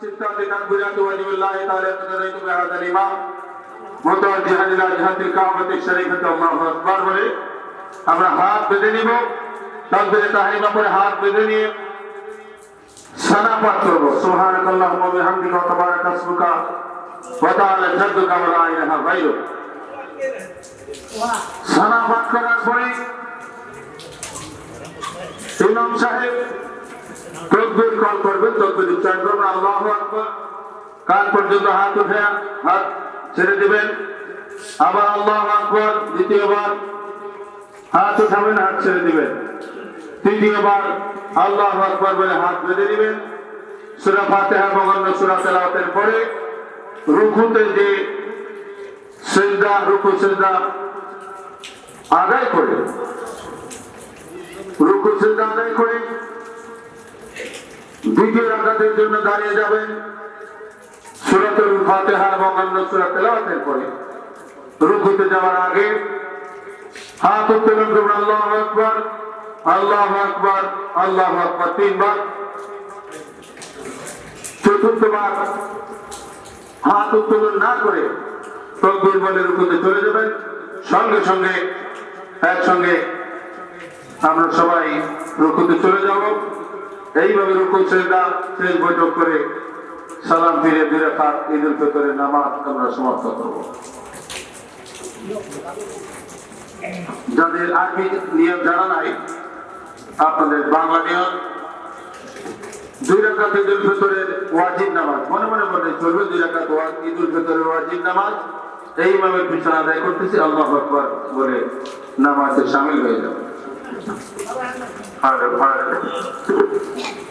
ستة تنبيات وجه الله تعالى تدريت بهذا الإمام متوجها إلى جهة الكعبة الشريفة الله أكبر বলে আমরা হাত বেঁধে নিব তাকবীরে তাহরিমা পরে হাত বেঁধে নিয়ে সানা পাঠ করব সুবহানাক আল্লাহুম্মা ওয়া বিহামদিকা ওয়া তাবারাকা ইসমুকা ওয়া তাআলা জাদ্দুকা ওয়া লা ইলাহা গায়রুক সানা পাঠ করার পরে ইমাম সাহেব আল্লাহু আকবার। কান পর্যন্ত হাত উঠে, হাত ছেড়ে দিবেন। আবার আল্লাহু আকবার, দ্বিতীয়বার হাত উঠাবেন, হাত ছেড়ে দিবেন। তৃতীয়বার আল্লাহু আকবার বলে হাত বেঁধে দিবেন। সূরা ফাতিহা অন্য সূরা তেলাওয়াতের পরে রুকুতে যে সিজদা, রুকু সিজদা আদায় করে, রুকু সিজদা আদায় করে দ্বিতীয় রাকাতের জন্য দাঁড়িয়ে যাবেন সূরাতুল ফাতিহা এবং অন্য সূরা তেলাওয়াতের পরে। রুকুতে যাওয়ার আগে হাত উত্তোলন করবেন আল্লাহু আকবার আল্লাহু আকবার আল্লাহু আকবার, তিনবার। চতুর্থবার হাত উত্তোলন না করে তকবীর বলে রুকুতে চলে যাবেন। সঙ্গে সঙ্গে, একসঙ্গে আমরা সবাই রুকুতে চলে যাব। এইভাবে রুকু সেজদা শেষ বৈঠক করে সালাম ফিরে দুই রাকাত ঈদ উল ফিতরের নামাজ আমরা সমাপ্ত করব। যাদের আরবি নিয়ম জানা নাই, আপনাদের বাংলা নিয়ম, দুই রাকাত ঈদ ফিতরের ওয়াজিব নামাজ, মনে মনে মনে চলবে, দুই রাকাত ঈদ উল ফিতরের ওয়াজিব নামাজ, এই আদায় করতেছি, আল্লাহ আকবার বলে নামাজে শামিল হয়ে যাবে। 快点快点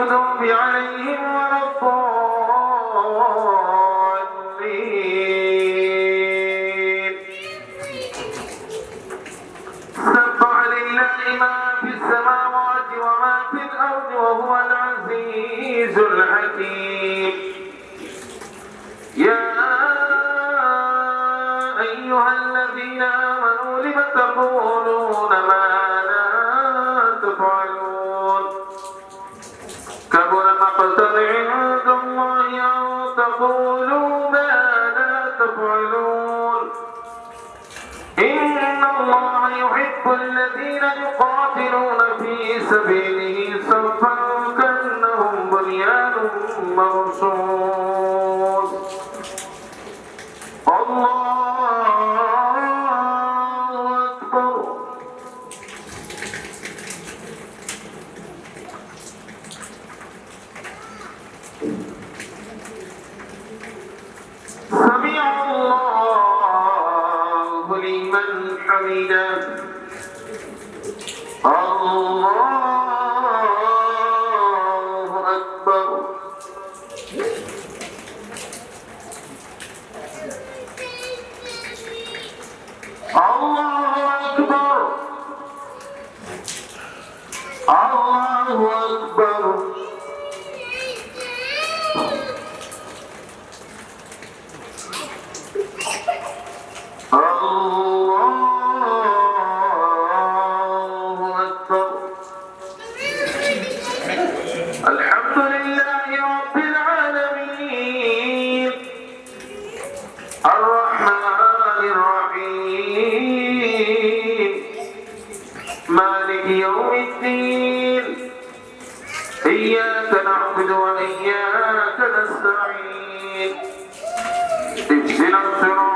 المغضوب عليهم ولا الذين يقاتلون في سبيله صفا كأنهم بنيان مرصوص إياك نعبد وإياك نستعين. اهدنا الصراط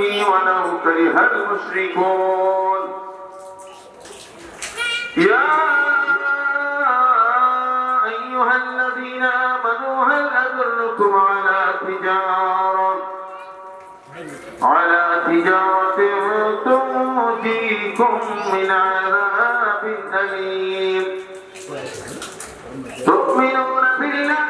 كله ولو كره المشركون يا أيها الذين آمنوا هل أدلكم على تجارة؟ على تجارة تنجيكم من عذاب أليم. تؤمنون بالله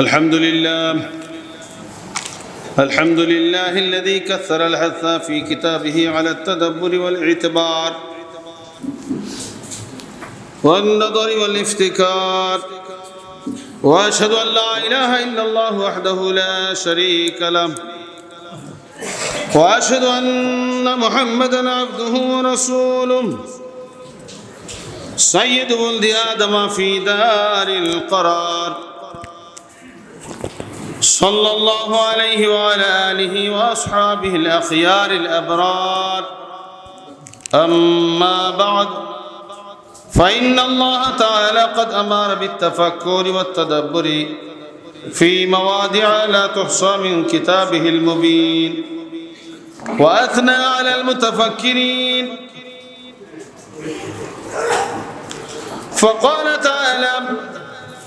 الحمد لله. الحمد لله الذي كثر الحث في كتابه على التدبر والإعتبار والنظر والإفتكار. وأشهد أن لا إله إلا الله وحده لا شريك له. وأشهد أن محمدا عبده ورسوله. سيد ولد آدم في دار القرار. صلى الله عليه وعلى آله وأصحابه الأخيار الأبرار. أما بعد فإن الله تعالى قد أمر بالتفكر والتدبر في مواضع لا تحصى من كتابه المبين وأثنى على المتفكرين. فقال تعالى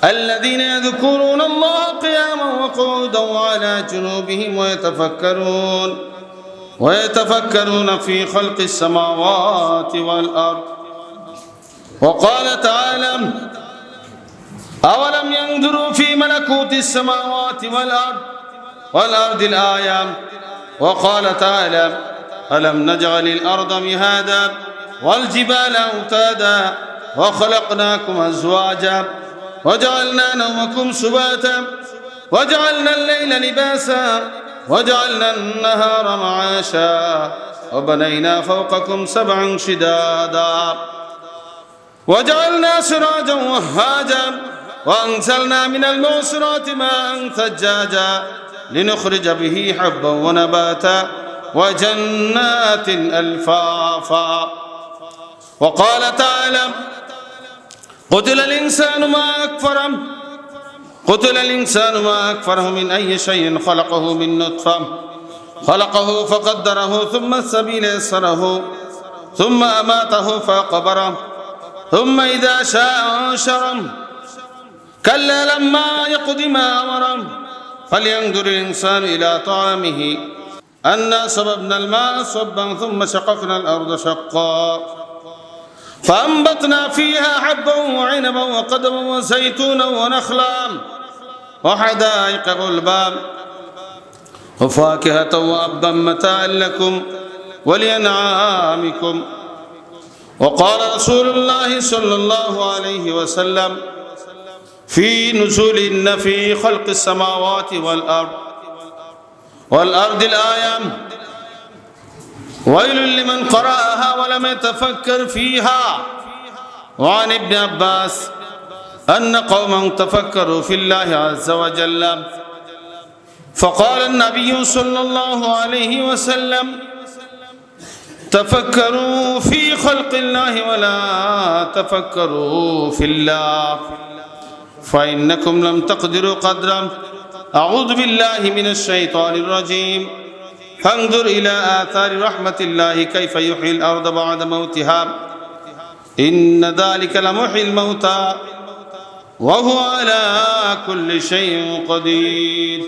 الذين يذكرون الله قياما وقعودا وعلى جنوبهم ويتفكرون ويتفكرون في خلق السماوات والأرض. وقال تعالى أولم ينظروا في ملكوت السماوات والأرض والأرض الآية وقال تعالى ألم نجعل الأرض مهادا والجبال أوتادا وخلقناكم أزواجا وجعلنا نومكم سباتا وجعلنا الليل لباسا وجعلنا النهار معاشا وبنينا فوقكم سبعا شدادا. وجعلنا سراجا وهاجا وأنزلنا من المعصرات ماء ثجاجا لنخرج به حبا ونباتا وجنات ألفافا. وقال تعالى قتل الإنسان ما أكفره قتل الإنسان ما أكفره من أي شيء خلقه من نطفة. خلقه فقدره ثم السبيل يسره ثم أماته فقبره ثم إذا شاء أنشره كلا لما يقض ما أمره. فلينظر الإنسان إلى طعامه. أنا صببنا الماء صبا ثم شققنا الأرض شقا. فأنبتنا فيها حبا وعنبا وقدما وزيتونا ونخلا وحدائق غلبا وفاكهة وأبا متاعا لكم ولأنعامكم. وقال رسول الله صلى الله عليه وسلم في نزول في خلق السماوات والأرض. والأرض الآية ويل لمن قرأها ولم يتفكر فيها. وعن ابن عباس أن قوما تفكروا في الله عز وجل. فقال النبي صلى الله عليه وسلم تفكروا في خلق الله ولا تفكروا في الله. فإنكم لم تقدروا قدرا. أعوذ بالله من الشيطان الرجيم. فانظر إلى آثار رحمة الله كيف يحيي الأرض بعد موتها. إن ذلك لمحيي الموتى. وهو على كل شيء قدير.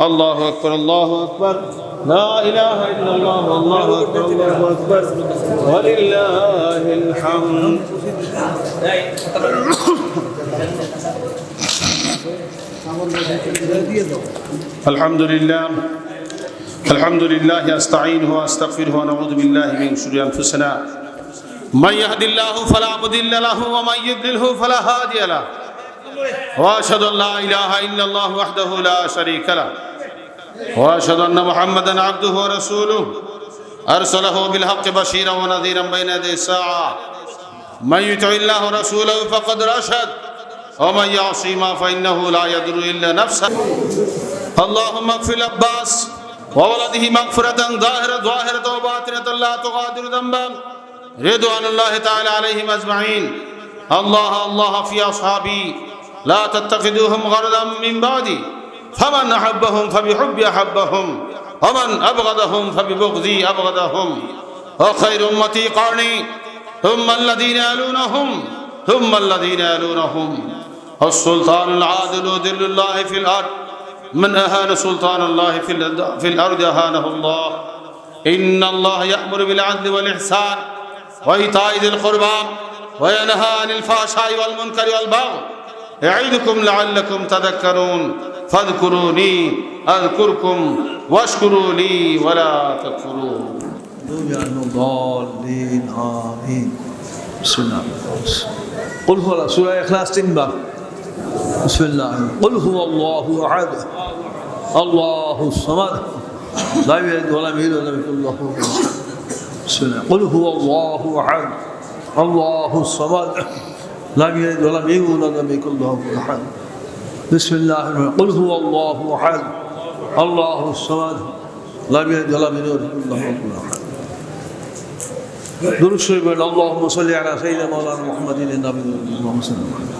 الله أكبر الله أكبر. لا إله إلا الله الله أكبر الله أكبر. ولله الحمد. الحمد لله. الحمد لله استعينه واستغفره ونعوذ بالله من شرور انفسنا من يهد الله فلا مضل له ومن يضلله فلا هادي له واشهد ان لا اله الا الله وحده لا شريك له واشهد ان محمدا عبده ورسوله ارسله بالحق بشيرا ونذيرا بين يدي الساعه من يطع الله ورسوله فقد رشد ومن يعصيما فانه لا يضر الا نفسه اللهم اغفر العباس وولده مغفرة ظاهرة ظاهرة وباطنة لا تغادر ذنبا. رضوان الله تعالى عليهم أجمعين. الله الله في أصحابي. لا تتخذوهم غرضا من بعدي. فمن أحبهم فبحبي أحبهم. ومن أبغضهم فببغضي أبغضهم. وخير أمتي قرني. ثم الذين يلونهم. ثم الذين يلونهم. السلطان العادل ذل الله في الأرض. من أهان سلطان الله في الأرض- أهانه الله. إن الله يأمر بالعدل والإحسان وإيتاء ذي القربى وينهى عن الفحشاء والمنكر والبغي. يعظكم لعلكم تذكرون. فاذكروني أذكركم واشكروا لي ولا تكفرون. آمين. بسم الله. قل هو سورة إخلاص تنبا بسم الله. قل هو الله أحد. الله الصمد. لا يلد ولم يولد ولم يكن له. بسم الله. قل هو الله أحد. الله الصمد. لم يلد ولم يولد ولم يكن له أحد. بسم الله. قل هو الله أحد. الله الصمد. لم يلد ولم يولد ولم يكن له أحد. درود شريف اللهم صل على سيدنا مولانا محمد النبي اللهم صل على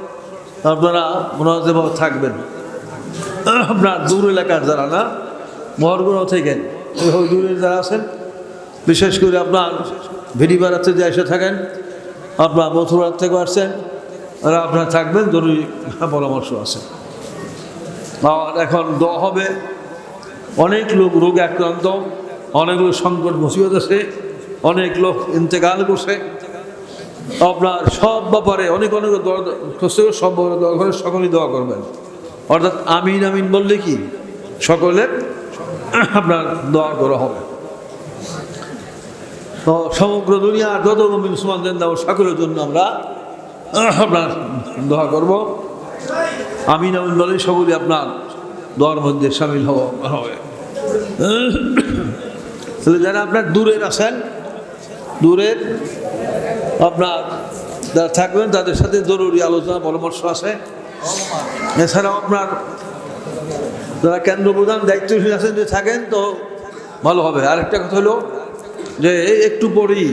আপনারা মনোযোগভাবে থাকবেন। আপনার দূর এলাকার যারা না মহরগুলো থেকে ওই দূরের যারা আছেন, বিশেষ করে আপনার ভিডি ভিডিপাড়াতে যে এসে থাকেন, আপনার মথুরার থেকে আসছেন আর আপনার থাকবেন, জরুরি পরামর্শ আছে। আর এখন দ হবে, অনেক লোক রোগে আক্রান্ত, অনেক লোক সংকট মুসিবত আছে, অনেক লোক ইন্তেকাল করছে। আপনার সব ব্যাপারে অনেক অনেক সব দোয়া করে সকলেই দোয়া করবেন। অর্থাৎ আমিন আমিন বললে কি? সকলে আপনার দোয়া করা হবে। তো সমগ্র দুনিয়ার যত মুমিন মুসলমানদের দাও সকলের জন্য আমরা আপনার দোয়া করব। আমিন আমিন বলে সকলে আপনার দোয়ার মধ্যে সামিল হবে। তাহলে যারা আপনার দূরের আছেন, দূরের আপনার যারা থাকবেন তাদের সাথে জরুরি আলোচনা পরামর্শ আছে। এছাড়াও আপনার যারা কেন্দ্র প্রধান দায়িত্বশীল আছেন যে থাকেন তো ভালো হবে। আরেকটা কথা হলো যে এই একটু পরেই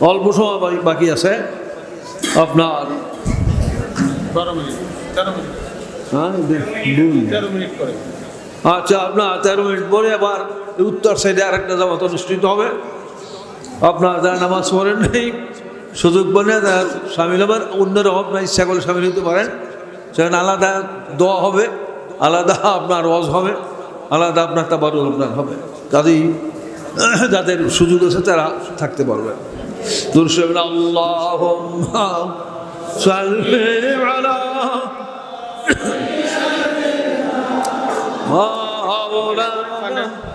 অল্প সময় বাকি- আছে। আপনার হ্যাঁ তেরো মিনিট করে আচ্ছা আপনার তেরো মিনিট পরে আবার উত্তর সাইডে আরেকটা জামাত অনুষ্ঠিত হবে। আপনার যারা নামাজ পড়েন নেই, সুযোগ বলে তারা সামিল হবেন অন্যরা আপনার ইচ্ছা করলে সামিল হতে পারেন। সেখানে আলাদা দোয়া হবে, আলাদা আপনার ওয়াজ হবে, আলাদা আপনার তাবার আপনার হবে। কাজেই যাদের সুযোগ আছে তারা থাকতে পারবে। আল্লাহ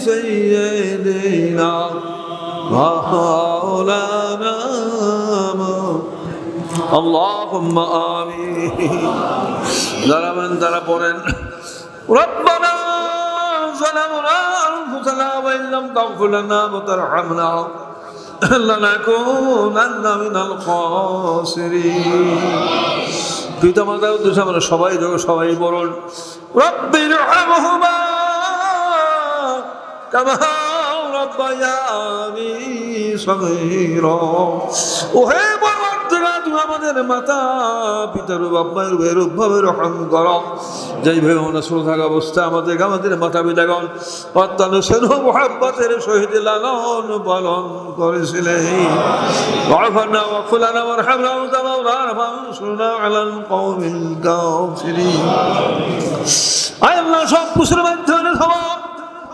سيدنا مولانا اللهم آمين যারা من তারা পড়েন ربنا ظلمنا أنفسنا وإن لم تغفر لنا وترحمنا لنكونن من الخاسرين পিতা মাতার উদ্দেশ্যে আমরা সবাই দেখো সবাই বলুন রব্বির রহমহুমা কামা রব্বায়ানি সগীরা ওহে পরবর্তীরা তুমি আমাদের মাতা পিতার বাপ্পার ভেরূপ ভাবে রহম করো যেইভাবে আমরা ছোট থাকা অবস্থা আমাদের আমাদের মাতা পিতাগণ অত্যন্ত সেন মোহাব্বতের সহিত লালন পালন করেছিলেন وعفنا واغفر لنا وارحمنا وانت مولانا فانصرنا على القوم الكافرين আয় আল্লাহ সব কিছুর মাধ্যমে সবাব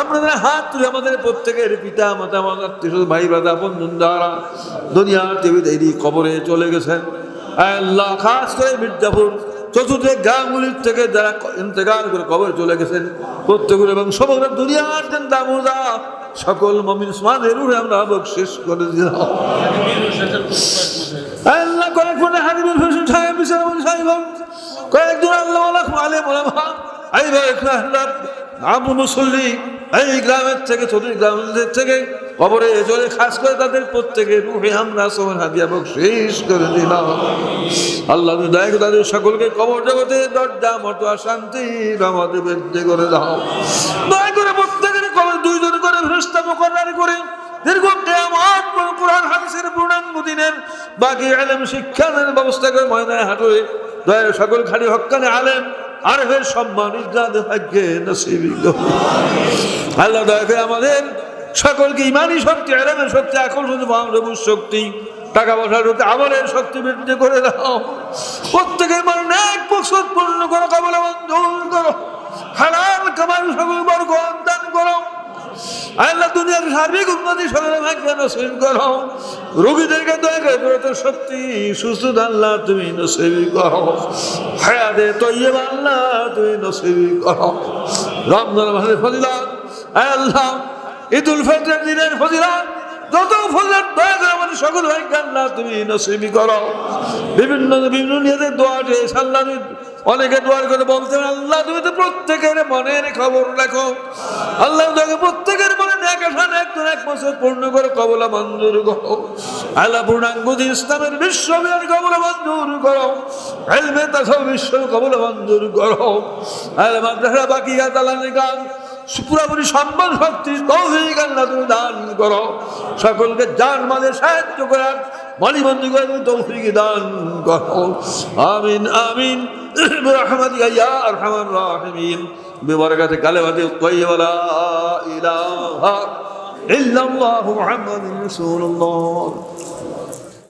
আপনাদের হাত তুলে আমাদের প্রত্যেকের পিতা, মাতা আত্মীয় ভাই ব্রাদা বন্ধু দ্বারা দুনিয়ার দেবী দেবী কবরে চলে গেছেন। আল্লাহ, খাস করে মির্জাপুর চতুর্দিক গ্রামগুলির থেকে যারা ইন্তেকাল করে কবরে চলে গেছেন, প্রত্যেকের এবং সমগ্র দুনিয়ার চিন্তা মোজা সকল মমিন উসমানের রূপে আমরা বকশিস করে দিলাম। আল্লাহ, কয়েক ফোনে হারিবেন হোসেন সাহেব বিচার সাহেব, কয়েকজন আল্লাহ আলে মোলামা এই আল্লাহ আবু মুসল্লি এই গ্রামের থেকে, ছোট গ্রামের থেকে কবরে চলে, খাস করে তাদের প্রত্যেকে রুহে আমরা সবার হাদিয়া শেষ করে দিলাম। আল্লাহ তুমি দয়া করে তাদের সকলকে কবর জগতে দরজা মতো শান্তি আমাদের বৃদ্ধি করে দাও। দয়া করে প্রত্যেকের কবর দুইজন করে ভ্রষ্টা মোকরার করে দীর্ঘ কেয়ামত কোরআন, হাদিসের পূর্ণাঙ্গ দিনের বাকি আলেম শিক্ষাদের ব্যবস্থা করে ময়দানে হাঁটুয়ে দয়া সকল খালি হক্কানে আলেম আর হে সম্মান ইজ্জাত ভাগ্যে আল্লাহ দয়া আমাদের সকলকে ইমানই শক্তি, আরামের শক্তি এখন শুধু বাংলা শক্তি, টাকা পয়সার প্রতি আমলের শক্তি বৃদ্ধি করে দাও। প্রত্যেকের মানে এক বছর পূর্ণ করো, কবলে বন্ধ করো। হালাল কামাল সকল বর্গ দান করো। আল্লাহ দুনিয়ার সার্বিক উন্নতি নসিব করো। রোগীদেরকে দয়া করে দ্রুত সত্যি সুস্থ আল্লাহ তুমি নসিব করো। হায়াতে তৈব আল্লাহ তুমি নসিব করো। রমজান মাসের ফজিলাত। আল্লাহ, ঈদুল ফিতরের দিনের ফজিলাত। যত দয়া করে সকল ভাগ্য আল্লাহ তুমি নসিবি করো। বিভিন্ন বিভিন্ন দোয়া আল্লাহ। অনেকে দোয়ার করে বলতে আল্লাহ, তুমি তো প্রত্যেকের মনের খবর রাখো আল্লাহ তোকে প্রত্যেকের মনে আশা একজন এক বছর পূর্ণ করে কবলা মঞ্জুর করো। আল্লাহ পূর্ণাঙ্গ দিন ইসলামের বিশ্ববিদ্যালয় কবলা মঞ্জুর করো। হেলমে তাসব বিশ্ব কবলা মঞ্জুর করো। আল্লাহ মাদ্রাসা বাকি আল্লাহ নিকাল পুরাপুরি সম্মান শক্তি তৌফিক আল্লাহ তুমি দান করো। সকলকে জান মাঝে সাহায্য করার মালিবন্দি করে তুমি তৌফিক দান করো। আমিন আমিন। برحمتك يا أرحم الراحمين. ببركة كلمة الطيبة لا إله إلا الله. محمد رسول الله.